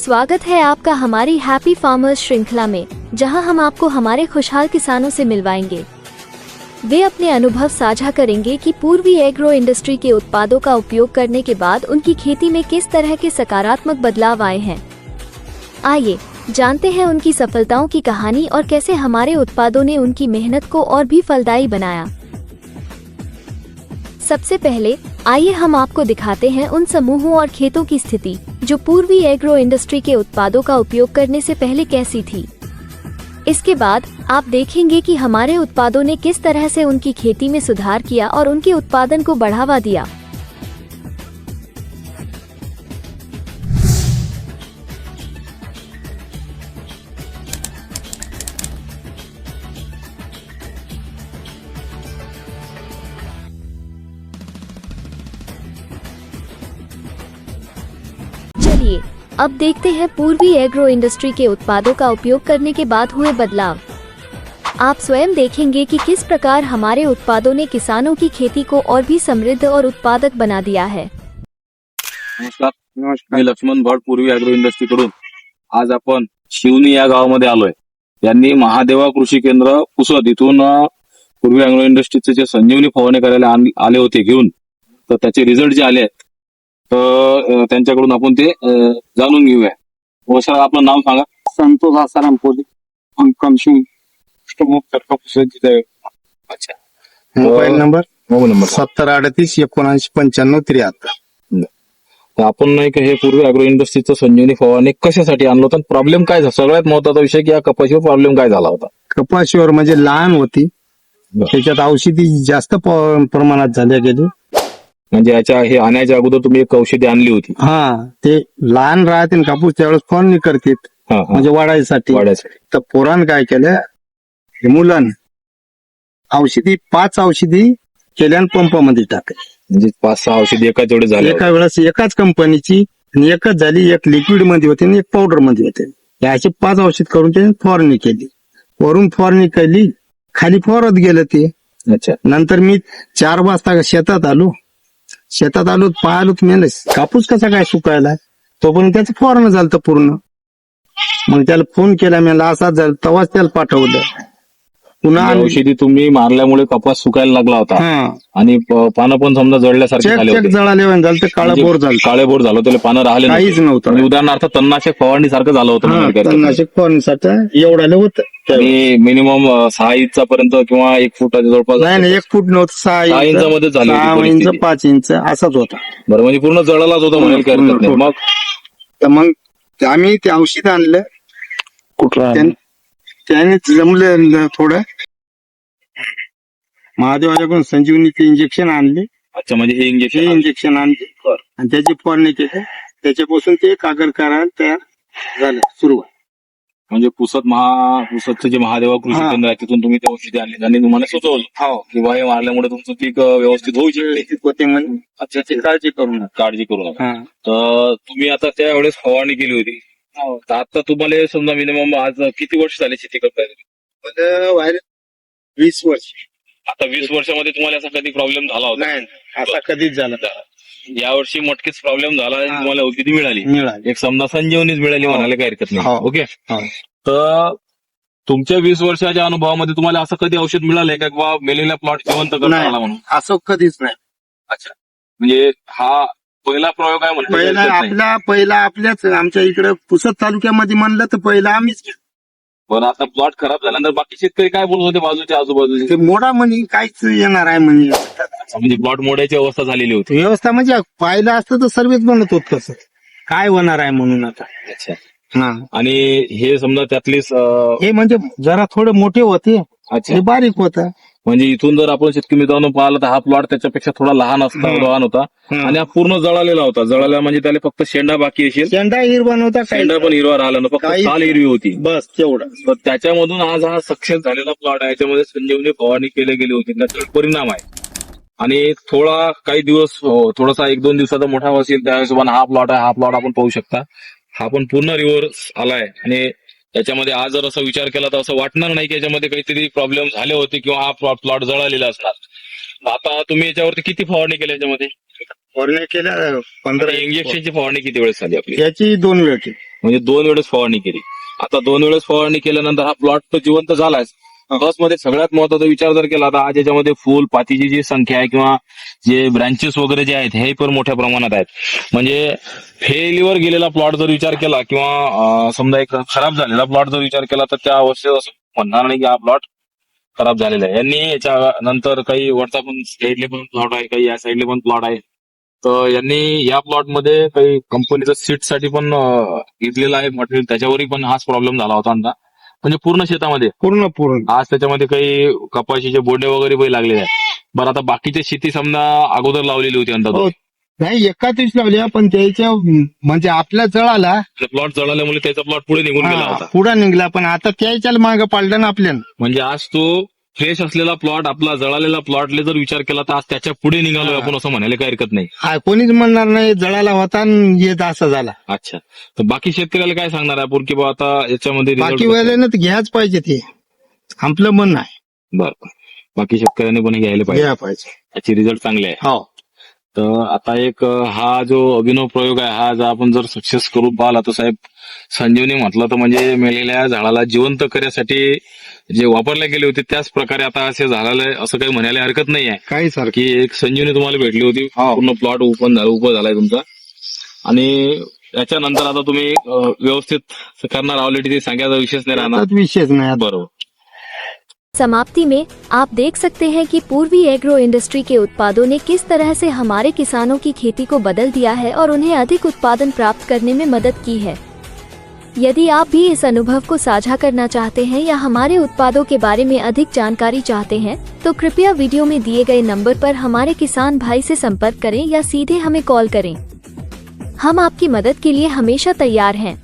स्वागत है आपका हमारी हैप्पी फार्मर्स श्रृंखला में, जहाँ हम आपको हमारे खुशहाल किसानों से मिलवाएँगे। वे अपने अनुभव साझा करेंगे कि पूर्वी एग्रो इंडस्ट्री के उत्पादों का उपयोग करने के बाद उनकी खेती में किस तरह के सकारात्मक बदलाव आए हैं। आइए, जानते हैं उनकी सफलताओं की कहानी और कैसे हमारे उत्पादों ने उनकी मेहनत को और भी फलदायी बनाया। सबसे पहले, आइए हम आपको दिखाते हैं उन समूहों और खेतों की स्थिति, जो पूर्वी एग्रो इंडस्ट्री के उत्पादों का उपयोग करने से पहले कैसी थी। इसके बाद, आप देखेंगे कि हमारे उत्पादों ने किस तरह से उनकी खेती में सुधार किया और उनके उत्पादन को बढ़ावा दिया। अब देखते हैं पूर्वी एग्रो इंडस्ट्री के उत्पादों का उपयोग करने के बाद हुए बदलाव। आप स्वयं देखेंगे कि किस प्रकार हमारे उत्पादों ने किसानों की खेती को और भी समृद्ध और उत्पादक बना दिया है। नमस्कार। मी लक्ष्मण भट पूर्वी अॅग्रो इंडस्ट्री कडून. आज आपण शिवनी या गावामध्ये आलोय. यांनी महादेवा कृषी केंद्र पुसद इथून अं, पूर्वी अॅग्रो इंडस्ट्रीचे जे संजीवनी फवारणी करायला आले होते घेऊन जे आले तर त्यांच्याकडून आपण ते जाणून घेऊया. हो सर आपलं नाव सांगा. संतोष आसाराम पोली अंकन शिव अच्छा. Mobile number? मोबाईल नंबर सत्तर अडतीस एकोणऐंशी पंच्याण्णव त्र्याहत्तर. तर आपण नाही का हे पूर्वी अॅग्रो इंडस्ट्रीचं संजीवनी फवारणी कशासाठी आणलं होतं? प्रॉब्लेम काय झाला? सगळ्यात महत्त्वाचा विषय की या कपाशीवर प्रॉब्लेम काय झाला होता? कपाशीवर म्हणजे लहान होती. त्याच्यात औषधी जास्त प्रमाणात झाल्या गेली. म्हणजे याच्या हे आणण्याच्या अगोदर तुम्ही एक औषधी आणली होती. हा ते लहान राहते न कापूस त्यावेळेस फवारणी करतात हा, हा. म्हणजे वाढायसाठी. वाढायसाठी. तर पोरान काय केलं हे मुलांनी औषधी पाच औषधी केल्या पंपामध्ये टाकली. म्हणजे पाच सहा औषधी एकाच वेळेस झाले एका वेळेस एकाच कंपनीची आणि एकच झाली एक लिक्विडमध्ये होती आणि एक पावडरमध्ये होते. या अशी पाच औषध करून त्याने फवारणी केली. वरून फवारणी केली खाली फवारत गेलं ते. अच्छा. नंतर मी चार वाजता शेतात आलो. शेतात आलो पाहिलो तर कापूस कसा काय सुकायला? तोपर्यंत त्याचं फवारणं झालं पूर्ण. मग त्याला फोन केला मी असा झालं तवाच त्याला पाठवलं. पुन्हा ही औषधी तुम्ही मारल्यामुळे कपास सुकायला लागला होता. हा. आणि पानं पण समजा जळल्यासारखे चेक झाले चेक होते. जळाले झालं तर काळा बोर झालं. काळे बोर झालं त्याला पानं राहिले. काहीच नव्हतं. म्हणजे उदाहरणार्थ तन्नाशक फवारणी सारखं झालं होतं हा, नाही. तणनाशक फवारणीसाठी एवढ्याला होत मिनिमम सहा इंचा पर्यंत किंवा एक फुटाच्या जवळपास नाही नाही एक फूट नव्हतं सहा इंच. इंचामध्ये झाली इंच. पाच इंच असाच होता. बरं म्हणजे पूर्ण जळालाच होता पूर्ण. मग? तर मग आम्ही ते औषध आणलं. त्यां- त्याने जमलं थोडं. महादेवाच्याकडून संजीवनीचे इंजेक्शन आणले. अच्छा म्हणजे हे हे इंजेक्शन इंजेक्शन आणले. आणि त्याची फवारणी केली. त्याच्यापासून ते कागद करायला तयार झालं. सुरुवात. म्हणजे पुसत महा पुसतचं जे महादेवा कृषी हा. केंद्र आहे तिथून तुम्ही ते औषधी आणली आणि तुम्हाला सुचवलं. हो किंवा हे मारल्यामुळे तुमचं पीक अं, व्यवस्थित होऊ शकते होते म्हणजे त्याची काळजी करू नका. काळजी करू नका. हा. तर तुम्ही आता त्यावेळेस फवारणी केली होती. तर आता तुम्हाला समजा मिनिमम आज किती वर्ष झाले शेती करताय? मला व्हायला वीस वर्ष आता वीस वर्षामध्ये तुम्हाला असा कधी प्रॉब्लेम झाला होता नाही असा कधीच झाला यावर्षी मोठकीच प्रॉब्लेम झाला आणि हा. तुम्हाला औषधी मिळाली मिळाली एक समजा संजीवनीच मिळाली हो. म्हणायला काही हरकत नाही हो. ओके हो. तर तुमच्या वीस वर्षाच्या अनुभवामध्ये तुम्हाला असं कधी औषध मिळालंय का मेलेला प्लॉट जिवंत करता नाही. आला म्हणून असं कधीच नाही अच्छा म्हणजे हा पहिला प्रयोग आहे पहिला आपला पहिला आपल्याच आमच्या इकडे पुसद तालुक्यामध्ये म्हणलं तर पहिला आम्हीच. पण आता प्लॉट खराब झाल्यानंतर बाकी शेतकरी काय बोलत होते बाजूच्या आजूबाजूचे? ते मोडा म्हणे काहीच येणार आहे म्हणे. म्हणजे प्लॉट मोडायची अवस्था झालेली होती. व्यवस्था म्हणजे पाहिलं असतं तर सर्वच बनत होत कसं काय होणार आहे म्हणून आता? अच्छा. हा. आणि हे समजा त्यातलीच अं, हे म्हणजे जरा थोडे मोठे होते. अच्छा. हे बारीक होतं. म्हणजे इथून जर आपण शेतकरी मित्रांनो पाहिलं तर हा प्लॉट त्याच्यापेक्षा थोडा लहान असता. लहान होता. आणि हा पूर्ण जळालेला होता. जळाला म्हणजे त्याला फक्त शेंडा बाकी असेल. शेंडा हिरवा नव्हता शेंडा पण हिरवा राहिला ना फक्त साल हिरवी होती. बस तेवढं. त्याच्यामधून आज हा सक्सेस झालेला प्लॉट आहे. याच्यामध्ये संजीवनी फवारणी केले गेली होती. त्याचा परिणाम आहे. आणि थोडा काही दिवस हो, थोडासा एक दोन दिवसाचा मोठा असेल त्या हिशोबाने हा प्लॉट आहे. हा प्लॉट आपण पाहू शकता. हा पण पूर्ण रिव्हर्स आलाय. आणि याच्यामध्ये आज जर असं विचार केला तर असं वाटणार नाही की याच्यामध्ये काहीतरी प्रॉब्लेम झाले होते किंवा हा प्लॉट जळालेला असणार. आता तुम्ही याच्यावरती किती फवारणी केली याच्यामध्ये? फवारण्या केल्या पंधरा इंजेक्शनची फवारणी किती वेळेस झाली आपली? याची दोन वेळ केली. म्हणजे दोन वेळेस फवारणी केली. आता दोन वेळेस फवारणी केल्यानंतर हा प्लॉट तर जिवंत झालाच. मध्ये सगळ्यात महत्त्वाचा विचार जर केला तर आज याच्यामध्ये फुल पातीची जी संख्या आहे किंवा जे ब्रँचेस वगैरे जे आहेत हे पण मोठ्या प्रमाणात आहेत. म्हणजे फेलीवर गेलेला प्लॉट जर विचार केला किंवा समजा एक खराब झालेला प्लॉट जर विचार केला तर त्या अवस्थेत असं म्हणणार नाही की हा प्लॉट खराब झालेला आहे. यांनी याच्या नंतर काही वरचा पण साईडले पण प्लॉट आहे काही या साईडले पण प्लॉट आहे. तर यांनी या प्लॉटमध्ये काही कंपनीचं सीटसाठी पण घेतलेलं आहे. मटेरियल त्याच्यावरही पण हाच प्रॉब्लेम झाला होता आमचा. म्हणजे पूर्ण शेतामध्ये? पूर्ण पूर्ण. आज त्याच्यामध्ये काही कपाशीचे बोंडे वगैरे पण लागलेले आहेत. बरं आता बाकीची शेती समजा अगोदर लावलेली होती अंदाज. हो. नाही एका दिवशी लावल्या पण त्याच्या म्हणजे आपल्या जळाला प्लॉट जळाल्यामुळे त्याचा प्लॉट पुढे निघून गेला होता. पुढा निघला पण आता त्याच्यामागे पाडलं ना आपल्याला म्हणजे आज तो फ्रेश असलेला प्लॉट आपला जळालेला प्लॉटले जर विचार केला तर आज त्याच्या पुढे निघालोय आपण असं म्हणायला काही हरकत नाही. हा, कोणीच म्हणणार नाही जळाला होता आणि येत असा झाला. अच्छा. तर बाकी शेतकऱ्याला काय सांगणार आहे आपण? की बा आता याच्यामध्ये result बाकी कसं- वेळेला तर घ्यायच पाहिजे ते. आपलं मन आहे. बरं. बाकी शेतकऱ्यांनी पण हे घ्यायला पाहिजे. घ्या पाहिजे. याचे रिझल्ट चांगले आहे. हो. तर आता एक अं, हा जो अभिनव प्रयोग आहे हा जर आपण जर सक्सेस करू पाहिला तर साहेब संजीवनी म्हटलं तर म्हणजे मेलेल्या झाडाला जिवंत करण्यासाठी जे वापरले गेले होते त्याच प्रकारे आता असे झालेलं आहे असं काही म्हणायला हरकत नाही आहे काही सारखं की एक संजीवनी तुम्हाला भेटली होती. पूर्ण प्लॉट ओपन झाला उभं झालाय तुमचा. आणि याच्यानंतर आता तुम्ही व्यवस्थित करणार ऑलरेडी ते सांगायचा विषयच नाही राहणार. विषयच नाही. बरोबर. समाप्ति में आप देख सकते हैं कि पूर्वी एग्रो इंडस्ट्री के उत्पादों ने किस तरह से हमारे किसानों की खेती को बदल दिया है और उन्हें अधिक उत्पादन प्राप्त करने में मदद की है। यदि आप भी इस अनुभव को साझा करना चाहते हैं या हमारे उत्पादों के बारे में अधिक जानकारी चाहते हैं तो कृपया वीडियो में दिए गए नंबर पर हमारे किसान भाई से संपर्क करें या सीधे हमें कॉल करें। हम आपकी मदद के लिए हमेशा तैयार हैं।